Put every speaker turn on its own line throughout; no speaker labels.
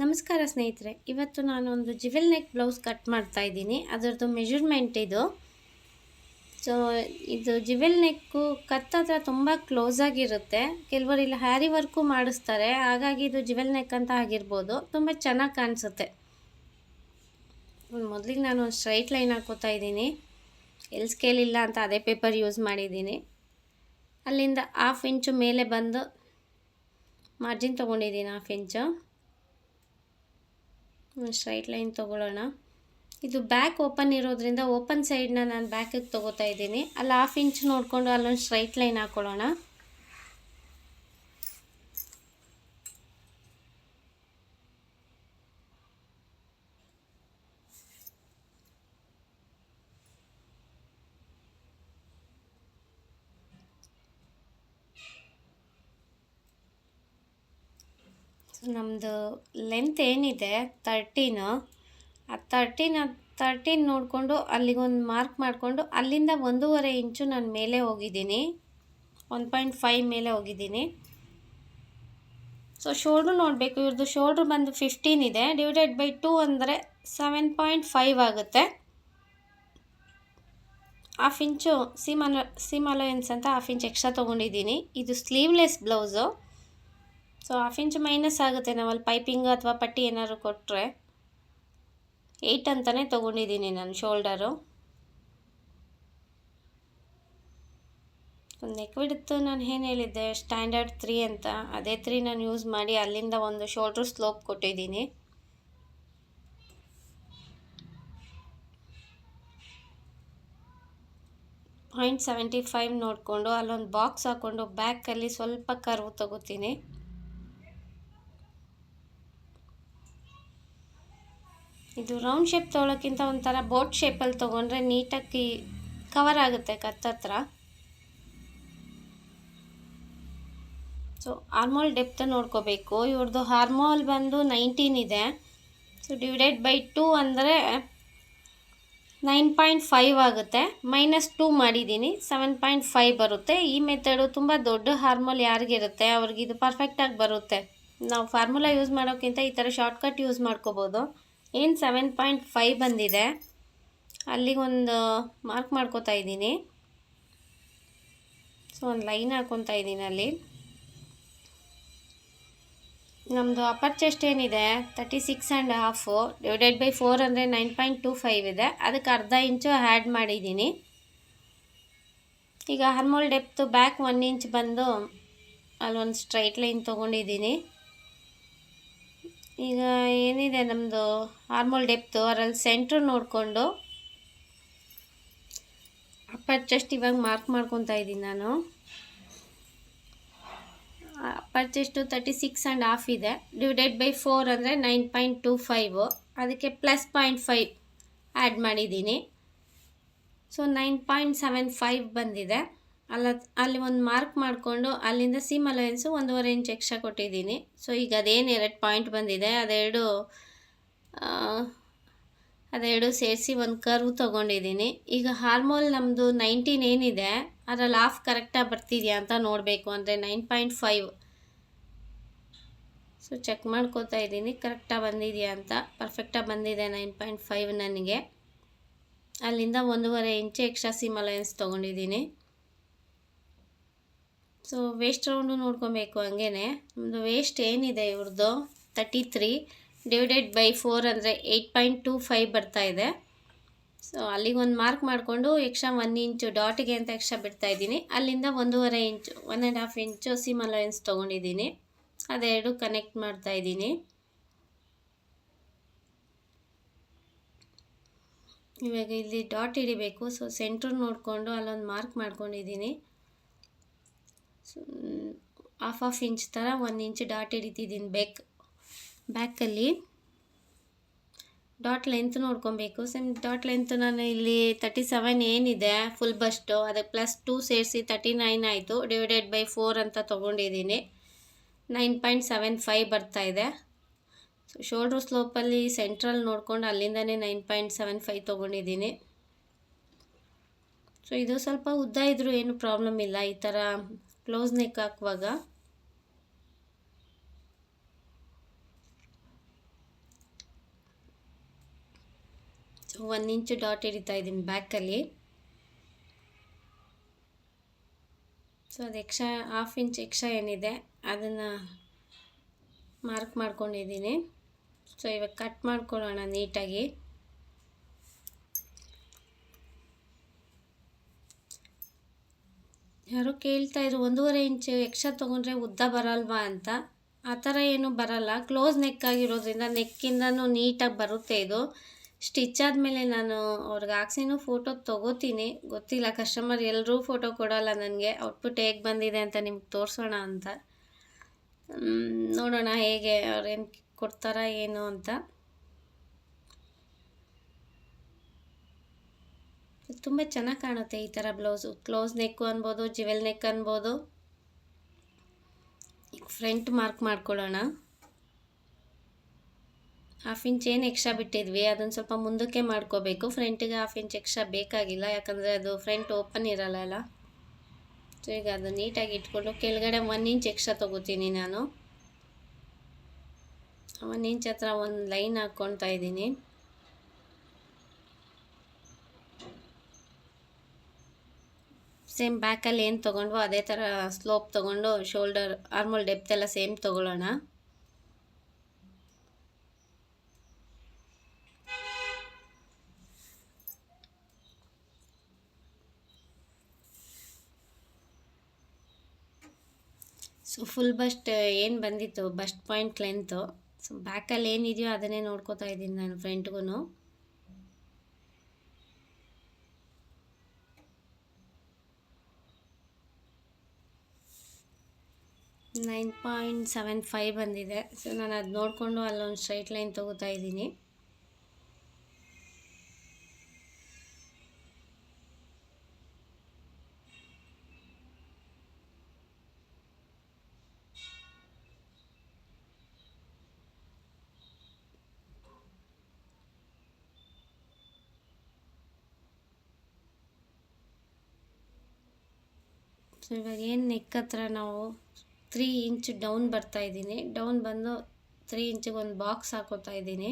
ನಮಸ್ಕಾರ ಸ್ನೇಹಿತರೆ, ಇವತ್ತು ನಾನು ಒಂದು ಜಿವೆಲ್ ನೆಕ್ ಬ್ಲೌಸ್ ಕಟ್ ಮಾಡ್ತಾ ಇದ್ದೀನಿ. ಅದರದ್ದು ಮೆಜರ್ಮೆಂಟ್ ಇದು. ಸೊ ಇದು ಜಿವೆಲ್ ನೆಕ್ಕು ಕತ್ ಹತ್ರ ತುಂಬ ಕ್ಲೋಸ್ ಆಗಿರುತ್ತೆ. ಕೆಲವರು ಇಲ್ಲಿ ಹ್ಯಾರಿ ವರ್ಕು ಮಾಡಿಸ್ತಾರೆ. ಹಾಗಾಗಿ ಇದು ಜಿವೆಲ್ ನೆಕ್ ಅಂತ ಆಗಿರ್ಬೋದು. ತುಂಬ ಚೆನ್ನಾಗಿ ಕಾಣಿಸುತ್ತೆ. ಮೊದಲಿಗೆ ನಾನು ಒಂದು ಸ್ಟ್ರೈಟ್ ಲೈನ್ ಹಾಕೋತಾ ಇದ್ದೀನಿ. ಎಲ್ ಸ್ಕೇಲ್ ಇಲ್ಲ ಅಂತ ಅದೇ ಪೇಪರ್ ಯೂಸ್ ಮಾಡಿದ್ದೀನಿ. ಅಲ್ಲಿಂದ ಹಾಫ್ ಇಂಚು ಮೇಲೆ ಬಂದು ಮಾರ್ಜಿನ್ ತೊಗೊಂಡಿದ್ದೀನಿ ಹಾಫ್ ಇಂಚು ಸ್ಟ್ರೈಟ್ ಲೈನ್ ತೊಗೊಳ್ಳೋಣ. ಇದು ಬ್ಯಾಕ್ ಓಪನ್ ಇರೋದ್ರಿಂದ ಓಪನ್ ಸೈಡ್ನ ನಾನು ಬ್ಯಾಕಿಗೆ ತೊಗೋತಾ ಇದ್ದೀನಿ. ಅಲ್ಲಿ ಹಾಫ್ ಇಂಚ್ ನೋಡಿಕೊಂಡು ಅಲ್ಲೊಂದು ಸ್ಟ್ರೈಟ್ ಲೈನ್ ಹಾಕ್ಕೊಳ್ಳೋಣ ನಮ್ಮದು ಲೆಂತ್ ಏನಿದೆ ತರ್ಟೀನು ಆ ತರ್ಟೀನ್ ತರ್ಟೀನ್ ನೋಡಿಕೊಂಡು ಅಲ್ಲಿಗೊಂದು ಮಾರ್ಕ್ ಮಾಡಿಕೊಂಡು ಅಲ್ಲಿಂದ ಒಂದೂವರೆ ಇಂಚು ನಾನು ಮೇಲೆ ಹೋಗಿದ್ದೀನಿ. ಒನ್ ಪಾಯಿಂಟ್ ಫೈವ್ ಮೇಲೆ ಹೋಗಿದ್ದೀನಿ. ಸೊ ಶೋಲ್ಡ್ರು ನೋಡಬೇಕು. ಇವ್ರದ್ದು ಶೋಲ್ಡ್ರ್ ಬಂದು ಫಿಫ್ಟೀನ್ ಇದೆ. ಡಿವೈಡೆಡ್ ಬೈ ಟೂ ಅಂದರೆ ಸೆವೆನ್ ಪಾಯಿಂಟ್ ಫೈವ್ ಆಗುತ್ತೆ. ಹಾಫ್ ಇಂಚು ಸಿಮಲ ಸಿಮಲೋಯನ್ಸ್ ಅಂತ ಹಾಫ್ ಇಂಚ್ ಎಕ್ಸ್ಟ್ರಾ ತೊಗೊಂಡಿದ್ದೀನಿ. ಇದು sleeveless blouse so half inch minus ಆಗುತ್ತೆ. ನಾವಲ್ಲಿ ಪೈಪಿಂಗ್ ಅಥವಾ ಪಟ್ಟಿ ಏನಾದ್ರು ಕೊಟ್ಟರೆ ಏಯ್ಟ್ ಅಂತಲೇ ತೊಗೊಂಡಿದ್ದೀನಿ ನಾನು ಶೋಲ್ಡರು ನೆಕ್ ಬಿಡುತ್ತು ನಾನು ಏನು ಹೇಳಿದ್ದೆ? ಸ್ಟ್ಯಾಂಡರ್ಡ್ ತ್ರೀ ಅಂತ. ಅದೇ ತ್ರೀ ನಾನು ಯೂಸ್ ಮಾಡಿ ಅಲ್ಲಿಂದ ಒಂದು ಶೋಲ್ಡ್ರ್ ಸ್ಲೋಪ್ ಕೊಟ್ಟಿದ್ದೀನಿ. ಪಾಯಿಂಟ್ ಸೆವೆಂಟಿ ಫೈವ್ ನೋಡಿಕೊಂಡು ಅಲ್ಲೊಂದು ಬಾಕ್ಸ್ ಹಾಕ್ಕೊಂಡು ಬ್ಯಾಕಲ್ಲಿ ಸ್ವಲ್ಪ ಕರ್ವ್ ತಗೋತೀನಿ. ಇದು ರೌಂಡ್ ಶೇಪ್ ತೊಗೊಳಕ್ಕಿಂತ ಒಂಥರ ಬೋಟ್ ಶೇಪಲ್ಲಿ ತೊಗೊಂಡ್ರೆ ನೀಟಾಗಿ ಕವರ್ ಆಗುತ್ತೆ ಕತ್ತತ್ರ ಸೊ ಹಾರ್ಮೋಲ್ ಡೆಪ್ತ ನೋಡ್ಕೋಬೇಕು. ಇವ್ರದ್ದು ಹಾರ್ಮೋಲ್ ಬಂದು ನೈನ್ಟೀನ್ ಇದೆ. ಸೊ ಡಿವೈಡೆಡ್ ಬೈ ಟೂ ಅಂದರೆ ನೈನ್ ಪಾಯಿಂಟ್ ಫೈವ್ ಆಗುತ್ತೆ. ಮೈನಸ್ ಟೂ ಮಾಡಿದ್ದೀನಿ. ಸೆವೆನ್ ಪಾಯಿಂಟ್ ಫೈವ್ ಬರುತ್ತೆ. ಈ ಮೆಥಡು ತುಂಬ ದೊಡ್ಡ ಹಾರ್ಮೋಲ್ ಯಾರಿಗಿರುತ್ತೆ, ಅವ್ರಿಗೆ ಇದು ಪರ್ಫೆಕ್ಟಾಗಿ ಬರುತ್ತೆ. ನಾವು ಫಾರ್ಮುಲಾ ಯೂಸ್ ಮಾಡೋಕ್ಕಿಂತ ಈ ಥರ ಶಾರ್ಟ್ಕಟ್ ಯೂಸ್ ಮಾಡ್ಕೋಬೋದು. ಏನು ಸೆವೆನ್ ಪಾಯಿಂಟ್ ಫೈವ್ ಬಂದಿದೆ? ಅಲ್ಲಿಗೊಂದು ಮಾರ್ಕ್ ಮಾಡ್ಕೋತಾ ಇದ್ದೀನಿ. ಸೊ ಒಂದು ಲೈನ್ ಹಾಕ್ಕೊತಾ ಇದ್ದೀನಿ ಅಲ್ಲಿ. ನಮ್ಮದು ಅಪ್ಪರ್ ಚೆಸ್ಟ್ ಏನಿದೆ? Thirty six and half divided by four ಅಂದರೆ ನೈನ್ ಪಾಯಿಂಟ್ ಟು ಫೈವ್ ಇದೆ. ಅದಕ್ಕೆ ಅರ್ಧ ಇಂಚು ಆ್ಯಡ್ ಮಾಡಿದ್ದೀನಿ. ಈಗ armhole depth back one inch ಬಂದು ಅಲ್ಲೊಂದು ಸ್ಟ್ರೈಟ್ ಲೈನ್ ತೊಗೊಂಡಿದ್ದೀನಿ. ಈಗ ಏನಿದೆ ನಮ್ಮದು ಆರ್ಮೋಲ್ ಡೆಪ್ತು ಅದರಲ್ಲಿ ಸೆಂಟ್ರ್ ನೋಡಿಕೊಂಡು ಅಪ್ಪರ್ ಚೆಸ್ಟ್ ಇವಾಗ ಮಾರ್ಕ್ ಮಾಡ್ಕೊತಾ ಇದ್ದೀನಿ ನಾನು. Upper chest thirty six and half ಇದೆ. ಡಿವೈಡೆಡ್ ಬೈ ಫೋರ್ ಅಂದರೆ ನೈನ್ ಪಾಯಿಂಟ್ ಟು ಫೈವು ಅದಕ್ಕೆ ಪ್ಲಸ್ ಪಾಯಿಂಟ್ ಫೈವ್ ಆ್ಯಡ್ ಮಾಡಿದ್ದೀನಿ. So nine point seven five ಬಂದಿದೆ. ಅಲ್ಲ, ಅಲ್ಲಿ ಒಂದು ಮಾರ್ಕ್ ಮಾಡಿಕೊಂಡು ಅಲ್ಲಿಂದ ಸೀಮ್ ಅಲೈನ್ಸು ಒಂದೂವರೆ ಇಂಚ್ ಎಕ್ಸ್ಟ್ರಾ ಕೊಟ್ಟಿದ್ದೀನಿ. ಸೊ ಈಗ ಅದೇನು ಎರಡು ಪಾಯಿಂಟ್ ಬಂದಿದೆ, ಅದೆರಡು ಅದೆರಡು ಸೇರಿಸಿ ಒಂದು ಕರ್ವ್ ತೊಗೊಂಡಿದ್ದೀನಿ. ಈಗ ಹಾರ್ಮೋಲ್ ನಮ್ಮದು ನೈನ್ಟೀನ್ ಏನಿದೆ, ಅದರಲ್ಲಿ ಹಾಫ್ ಕರೆಕ್ಟಾಗಿ ಬರ್ತಿದೆಯಾ ಅಂತ ನೋಡಬೇಕು. ಅಂದರೆ nine point five so check ಮಾಡ್ಕೋತಾ ಇದ್ದೀನಿ ಕರೆಕ್ಟಾಗಿ ಬಂದಿದೆಯಾ ಅಂತ. ಪರ್ಫೆಕ್ಟಾಗಿ ಬಂದಿದೆ ನೈನ್ ಪಾಯಿಂಟ್ ಫೈವ್ ನನಗೆ. ಅಲ್ಲಿಂದ ಒಂದೂವರೆ ಇಂಚು ಎಕ್ಸ್ಟ್ರಾ ಸಿಮ್ ಅಲಯನ್ಸ್ ತೊಗೊಂಡಿದ್ದೀನಿ. ಸೊ ವೇಸ್ಟ್ ರೌಂಡು ನೋಡ್ಕೊಬೇಕು ಹಂಗೇ ನಮ್ಮದು ವೇಸ್ಟ್ ಏನಿದೆ ಇವ್ರದ್ದು thirty three divided by four ಅಂದರೆ ಏಯ್ಟ್ ಪಾಯಿಂಟ್ ಟೂ ಫೈವ್ ಬರ್ತಾಯಿದೆ ಸೊ ಅಲ್ಲಿಗೊಂದು ಮಾರ್ಕ್ ಮಾಡಿಕೊಂಡು ಎಕ್ಸ್ಟ್ರಾ ಒನ್ ಇಂಚು ಡಾಟಿಗೆ ಅಂತ ಎಕ್ಸ್ಟ್ರಾ ಬಿಡ್ತಾಯಿದ್ದೀನಿ ಅಲ್ಲಿಂದ ಒಂದೂವರೆ inch one and half inch seam allowance ತೊಗೊಂಡಿದ್ದೀನಿ. ಅದೆರಡು ಕನೆಕ್ಟ್ ಮಾಡ್ತಾಯಿದ್ದೀನಿ ಇವಾಗ ಇಲ್ಲಿ ಡಾಟ್ ಹಿಡಿಬೇಕು. ಸೊ ಸೆಂಟ್ರ್ ನೋಡಿಕೊಂಡು ಅಲ್ಲೊಂದು ಮಾರ್ಕ್ ಮಾಡ್ಕೊಂಡಿದ್ದೀನಿ. ಹಾಫ್ ಹಾಫ್ ಇಂಚ್ ಥರ ಒಂದು ಇಂಚ್ ಡಾಟ್ ಹಿಡಿತಿದ್ದೀನಿ ಬ್ಯಾಕ್ ಬ್ಯಾಕಲ್ಲಿ ಡಾಟ್ ಲೆಂತ್ ನೋಡ್ಕೊಬೇಕು. ಸೇಮ್ ಡಾಟ್ ಲೆಂತ್ ನಾನು ಇಲ್ಲಿ ತರ್ಟಿ ಸೆವೆನ್ ಏನಿದೆ ಫುಲ್ ಬಸ್ಟು ಅದಕ್ಕೆ ಪ್ಲಸ್ ಟೂ ಸೇರಿಸಿ ತರ್ಟಿ ನೈನ್ ಆಯಿತು. ಡಿವೈಡೆಡ್ ಬೈ ಫೋರ್ ಅಂತ ತೊಗೊಂಡಿದ್ದೀನಿ ನೈನ್ ಪಾಯಿಂಟ್ ಸೆವೆನ್ ಫೈವ್ ಬರ್ತಾಯಿದೆ ಸೊ ಶೋಲ್ಡ್ರ್ ಸ್ಲೋಪಲ್ಲಿ ಸೆಂಟ್ರಲ್ ನೋಡ್ಕೊಂಡು ಅಲ್ಲಿಂದನೇ ನೈನ್ ಪಾಯಿಂಟ್ ಸೆವೆನ್ ಫೈವ್ ತೊಗೊಂಡಿದ್ದೀನಿ ಸೊ ಇದು ಸ್ವಲ್ಪ ಉದ್ದ ಇದ್ದರೂ ಏನು ಪ್ರಾಬ್ಲಮ್ ಇಲ್ಲ. ಈ ಥರ ಕ್ಲೋಸ್ ನೆಕ್ ಹಾಕುವಾಗ ಒನ್ ಇಂಚ್ ಡಾಟ್ ಹಿಡಿತಾ ಇದ್ದೀನಿ ಬ್ಯಾಕಲ್ಲಿ. ಸೊ ಅದು ಎಕ್ಸ್ಟ್ರಾ ಹಾಫ್ ಇಂಚ್ ಎಕ್ಸ್ಟ್ರಾ ಏನಿದೆ, ಅದನ್ನು ಮಾರ್ಕ್ ಮಾಡ್ಕೊಂಡಿದ್ದೀನಿ. ಸೊ ಇವಾಗ ಕಟ್ ಮಾಡ್ಕೊಳ್ಳೋಣ ನೀಟಾಗಿ. ಯಾರೋ ಕೇಳ್ತಾ ಇದ್ರು, ಒಂದೂವರೆ ಇಂಚು ಎಕ್ಸ್ಟ್ರಾ ತೊಗೊಂಡ್ರೆ ಉದ್ದ ಬರಲ್ವಾ ಅಂತ. ಆ ಥರ ಏನು ಬರಲ್ಲ. ಕ್ಲೋಸ್ ನೆಕ್ ಆಗಿರೋದ್ರಿಂದ ನೆಕ್ಕಿಂದನೂ ನೀಟಾಗಿ ಬರುತ್ತೆ ಇದು. ಸ್ಟಿಚ್ ಆದಮೇಲೆ ನಾನು ಅವ್ರಿಗೆ ಹಾಕ್ಸಿನೂ ಫೋಟೋ ತೊಗೋತೀನಿ. ಗೊತ್ತಿಲ್ಲ, ಕಸ್ಟಮರ್ ಎಲ್ಲರೂ ಫೋಟೋ ಕೊಡೋಲ್ಲ ನನಗೆ. ಔಟ್ಪುಟ್ ಹೇಗೆ ಬಂದಿದೆ ಅಂತ ನಿಮ್ಗೆ ತೋರಿಸೋಣ ಅಂತ. ನೋಡೋಣ ಹೇಗೆ ಅವ್ರೇನು ಕೊಡ್ತಾರಾ, ಏನು ಅಂತ. ತುಂಬ ಚೆನ್ನಾಗಿ ಕಾಣುತ್ತೆ ಈ ಥರ ಬ್ಲೌಸು. ಕ್ಲೋಸ್ ನೆಕ್ಕು ಅನ್ಬೋದು, ಜಿವೆಲ್ ನೆಕ್ ಅನ್ಬೋದು. ಈಗ ಫ್ರಂಟ್ ಮಾರ್ಕ್ ಮಾಡ್ಕೊಳ್ಳೋಣ. ಹಾಫ್ ಇಂಚ್ ಏನು ಎಕ್ಸ್ಟ್ರಾ ಬಿಟ್ಟಿದ್ವಿ, ಅದನ್ನು ಸ್ವಲ್ಪ ಮುಂದಕ್ಕೆ ಮಾಡ್ಕೋಬೇಕು. ಫ್ರಂಟಿಗೆ ಹಾಫ್ ಇಂಚ್ ಎಕ್ಸ್ಟ್ರಾ ಬೇಕಾಗಿಲ್ಲ, ಯಾಕಂದರೆ ಅದು ಫ್ರಂಟ್ ಓಪನ್ ಇರಲ್ಲ ಅಲ್ಲ. ಸೊ ಈಗ ಅದು ನೀಟಾಗಿ ಇಟ್ಕೊಂಡು ಕೆಳಗಡೆ ಒನ್ ಇಂಚ್ ಎಕ್ಸ್ಟ್ರಾ ತೊಗೋತೀನಿ ನಾನು. ಒನ್ ಇಂಚ್ ಹತ್ರ ಒಂದು ಲೈನ್ ಹಾಕ್ಕೊಳ್ತಾ ಇದ್ದೀನಿ. ಸೇಮ್ ಬ್ಯಾಕಲ್ಲಿ ಏನು ತೊಗೊಂಡ್ವೋ ಅದೇ ಥರ ಸ್ಲೋಪ್ ತೊಗೊಂಡು ಶೋಲ್ಡರ್ ಆರ್ಮೋಲ್ ಡೆಪ್ತ್ ಎಲ್ಲ ಸೇಮ್ ತೊಗೊಳ್ಳೋಣ. ಸೊ ಫುಲ್ ಬಸ್ಟ್ ಏನು ಬಂದಿತ್ತು? ಬಸ್ಟ್ ಪಾಯಿಂಟ್ ಲೆಂತು ಸೊ ಬ್ಯಾಕಲ್ಲಿ ಏನಿದೆಯೋ ಅದನ್ನೇ ನೋಡ್ಕೋತಾ ಇದ್ದೀನಿ ನಾನು ಫ್ರಂಟ್ಗೂ ನೈನ್ ಪಾಯಿಂಟ್ ಸೆವೆನ್ ಫೈವ್ ಬಂದಿದೆ. ಸೊ ನಾನು ಅದು ನೋಡಿಕೊಂಡು ಅಲ್ಲೊಂದು ಸ್ಟ್ರೈಟ್ ಲೈನ್ ತೊಗೋತಾ ಇದ್ದೀನಿ. ಸೊ ಇವಾಗ ಏನು ನೆಕ್ ಹತ್ರ ನಾವು ತ್ರೀ ಇಂಚ್ ಡೌನ್ ಬರ್ತಾ ಇದ್ದೀನಿ. ಡೌನ್ ಬಂದು ತ್ರೀ ಇಂಚಿಗೆ ಒಂದು ಬಾಕ್ಸ್ ಹಾಕೋತಾ ಇದ್ದೀನಿ.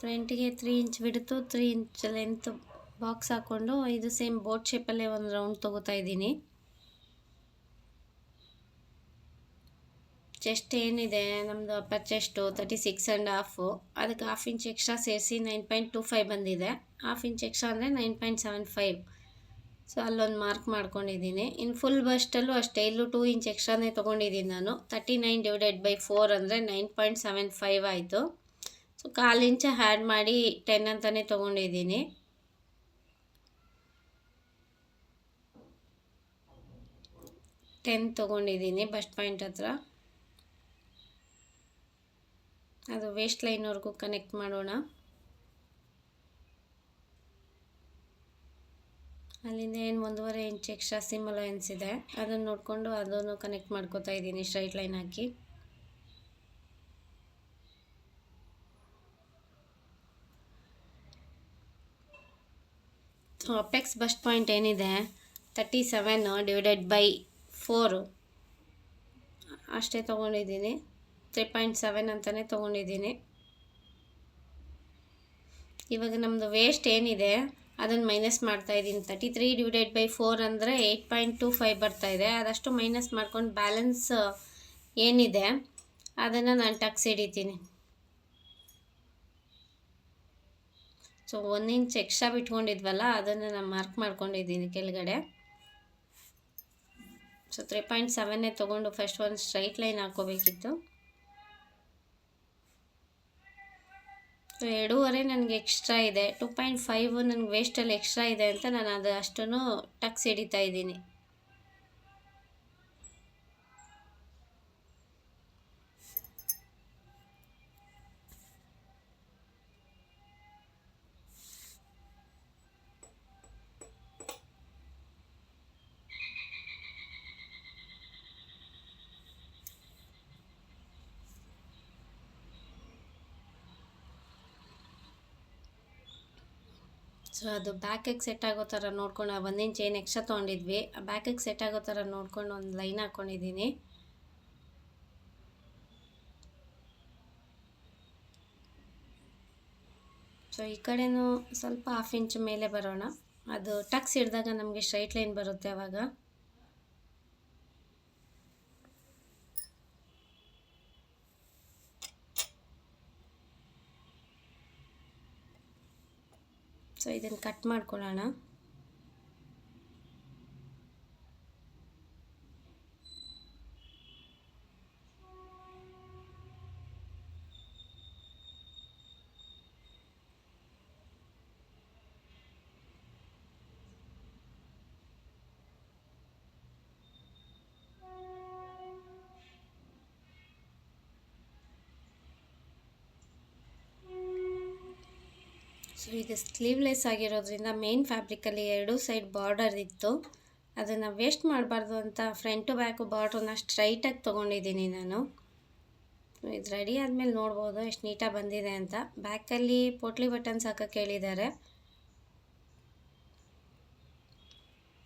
ಫ್ರಂಟಿಗೆ ತ್ರೀ ಇಂಚ್ ಬಿಡ್ತು ತ್ರೀ ಇಂಚ್ ಲೆಂತ್ ಬಾಕ್ಸ್ ಹಾಕ್ಕೊಂಡು ಇದು ಸೇಮ್ ಬೋಟ್ ಶೇಪಲ್ಲೇ ಒಂದು ರೌಂಡ್ ತೊಗೋತಾ ಇದ್ದೀನಿ. ಚೆಸ್ಟ್ ಏನಿದೆ ನಮ್ಮದು upper chest thirty six and half ಅದಕ್ಕೆ ಹಾಫ್ ಇಂಚ್ ಎಕ್ಸ್ಟ್ರಾ ಸೇರಿಸಿ ನೈನ್ ಪಾಯಿಂಟ್ ಟು ಫೈವ್ ಬಂದಿದೆ. ಹಾಫ್ ಇಂಚ್ ಎಕ್ಸ್ಟ್ರಾ ಅಂದರೆ nine point seven five so ಅಲ್ಲೊಂದು ಮಾರ್ಕ್ ಮಾಡ್ಕೊಂಡಿದ್ದೀನಿ. ಇನ್ನು ಫುಲ್ ಬಸ್ಟಲ್ಲೂ ಅಷ್ಟೇ, ಇಲ್ಲೂ ಟೂ ಇಂಚ್ ಎಕ್ಸ್ಟ್ರಾನೇ ತೊಗೊಂಡಿದ್ದೀನಿ ನಾನು. Thirty nine divided by four ಅಂದರೆ ನೈನ್ ಪಾಯಿಂಟ್ ಸೆವೆನ್ ಫೈವ್ ಆಯಿತು. ಸೊ ಕಾಲು ಇಂಚ ಹ್ಯಾಡ್ ಮಾಡಿ ಟೆನ್ ಅಂತಲೇ ತೊಗೊಂಡಿದ್ದೀನಿ. ಟೆನ್ ತೊಗೊಂಡಿದ್ದೀನಿ ಬಸ್ಟ್ ಪಾಯಿಂಟ್ ಹತ್ರ. ಅದು ವೇಸ್ಟ್ ಲೈನ್ವರೆಗೂ ಕನೆಕ್ಟ್ ಮಾಡೋಣ. ಅಲ್ಲಿಂದ ಏನು ಒಂದೂವರೆ ಇಂಚ್ ಎಕ್ಸ್ಟ್ರಾ ಸಿಮ್ ಲೈನ್ಸ್ ಇದೆ. ಅದನ್ನು ನೋಡಿಕೊಂಡು ಅದನ್ನು ಕನೆಕ್ಟ್ ಮಾಡ್ಕೋತಾ ಇದ್ದೀನಿ ಸ್ಟ್ರೈಟ್ ಲೈನ್ ಹಾಕಿ. ಅಪೆಕ್ಸ್ ಬಸ್ಟ್ ಪಾಯಿಂಟ್ ಏನಿದೆ? Thirty seven divided by four ಅಷ್ಟೇ ತೊಗೊಂಡಿದ್ದೀನಿ. ತ್ರೀ ಪಾಯಿಂಟ್ ಸೆವೆನ್ ಅಂತಲೇ ತೊಗೊಂಡಿದ್ದೀನಿ. ಇವಾಗ ನಮ್ಮದು ವೇಸ್ಟ್ ಏನಿದೆ, ಅದನ್ನು ಮೈನಸ್ ಮಾಡ್ತಾ ಇದ್ದೀನಿ. Thirty three divided by four ಅಂದರೆ ಏಯ್ಟ್ ಪಾಯಿಂಟ್ ಟು ಫೈವ್ ಬರ್ತಾಯಿದೆ ಅದಷ್ಟು ಮೈನಸ್ ಮಾಡ್ಕೊಂಡು ಬ್ಯಾಲೆನ್ಸ್ ಏನಿದೆ, ಅದನ್ನು ನಾನು ಟಕ್ಸ್ ಹಿಡಿತೀನಿ ಸೊ ಒನ್ ಇಂಚ್ ಎಕ್ಸ್ಟ್ರಾ ಬಿಟ್ಕೊಂಡಿದ್ವಲ್ಲ, ಅದನ್ನು ನಾನು ಮಾರ್ಕ್ ಮಾಡ್ಕೊಂಡಿದ್ದೀನಿ ಕೆಳಗಡೆ. ಸೊ ತ್ರೀ ಪಾಯಿಂಟ್ ಸೆವೆನ್ನೇ ತೊಗೊಂಡು ಫಸ್ಟ್ ಒಂದು ಸ್ಟ್ರೈಟ್ ಲೈನ್ ಹಾಕೋಬೇಕಿತ್ತು ಸೊ ಎರಡೂವರೆ ನನಗೆ ಎಕ್ಸ್ಟ್ರಾ ಇದೆ. ಟು ಪಾಯಿಂಟ್ ಫೈವ್ ನನಗೆ ವೇಸ್ಟಲ್ಲಿ ಎಕ್ಸ್ಟ್ರಾ ಇದೆ ಅಂತ ನಾನು ಅದು ಅಷ್ಟೂ ಟಕ್ಸ್ ಹಿಡಿತಾ ಇದ್ದೀನಿ. ಸೊ ಅದು ಬ್ಯಾಕಿಗೆ ಸೆಟ್ ಆಗೋ ಥರ ನೋಡ್ಕೊಂಡು ಆ ಒಂದಿನ ಚೈನ್ ಎಕ್ಸ್ಟ್ರಾ ತೊಗೊಂಡಿದ್ವಿ. ಆ ಬ್ಯಾಕಿಗೆ ಸೆಟ್ ಆಗೋ ಥರ ನೋಡ್ಕೊಂಡು ಒಂದು ಲೈನ್ ಹಾಕ್ಕೊಂಡಿದ್ದೀನಿ ಸೊ ಈ ಕಡೆನೂ ಸ್ವಲ್ಪ ಹಾಫ್ ಇಂಚ್ ಮೇಲೆ ಬರೋಣ. ಅದು ಟಕ್ಸ್ ಹಿಡಿದಾಗ ನಮಗೆ ಸ್ಟ್ರೈಟ್ ಲೈನ್ ಬರುತ್ತೆ ಅವಾಗ. ಸೊ ಇದನ್ನು ಕಟ್ ಮಾಡ್ಕೊಳ್ಳೋಣ. ಸೊ ಇದು ಸ್ಲೀವ್ಲೆಸ್ ಆಗಿರೋದ್ರಿಂದ ಮೇನ್ ಫ್ಯಾಬ್ರಿಕಲ್ಲಿ ಎರಡೂ ಸೈಡ್ ಬಾರ್ಡರ್ ಇತ್ತು. ಅದನ್ನು ವೇಸ್ಟ್ ಮಾಡಬಾರ್ದು ಅಂತ ಫ್ರಂಟು ಬ್ಯಾಕು ಬಾರ್ಡ್ರನ್ನ ಸ್ಟ್ರೈಟಾಗಿ ತೊಗೊಂಡಿದ್ದೀನಿ ನಾನು. ಇದು ರೆಡಿ ಆದಮೇಲೆ ನೋಡ್ಬೋದು, ಎಷ್ಟು ನೀಟಾಗಿ ಬಂದಿದೆ ಅಂತ. ಬ್ಯಾಕಲ್ಲಿ ಪೋಟ್ಲಿ ಬಟನ್ಸ್ ಹಾಕೋಕ್ಕೆ ಹೇಳಿದ್ದಾರೆ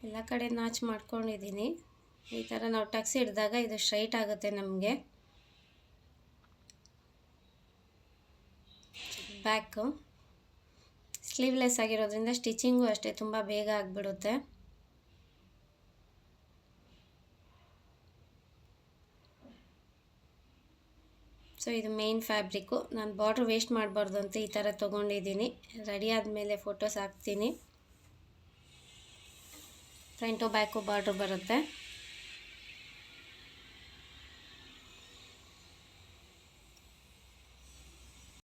ಎಲ್ಲ ಕಡೆ ನಾಚ್ ಮಾಡ್ಕೊಂಡಿದ್ದೀನಿ. ಈ ಥರ ನಾವು ಟಕ್ಸ್ ಹಿಡಿದಾಗ ಇದು ಸ್ಟ್ರೈಟ್ ಆಗುತ್ತೆ ನಮಗೆ. ಬ್ಯಾಕು ಸ್ಲೀವ್ಲೆಸ್ ಆಗಿರೋದ್ರಿಂದ ಸ್ಟಿಚಿಂಗು ಅಷ್ಟೇ ತುಂಬ ಬೇಗ ಆಗಿಬಿಡುತ್ತೆ. ಸೊ ಇದು ಮೇನ್ ಫ್ಯಾಬ್ರಿಕ್ಕು ನಾನು ಬಾರ್ಡ್ರ್ ವೇಸ್ಟ್ ಮಾಡಬಾರ್ದು ಅಂತ ಈ ಥರ ತೊಗೊಂಡಿದ್ದೀನಿ. ರೆಡಿ ಆದಮೇಲೆ ಫೋಟೋಸ್ ಹಾಕ್ತೀನಿ. ಫ್ರಂಟು ಬ್ಯಾಕು ಬಾರ್ಡ್ರ್ ಬರುತ್ತೆ.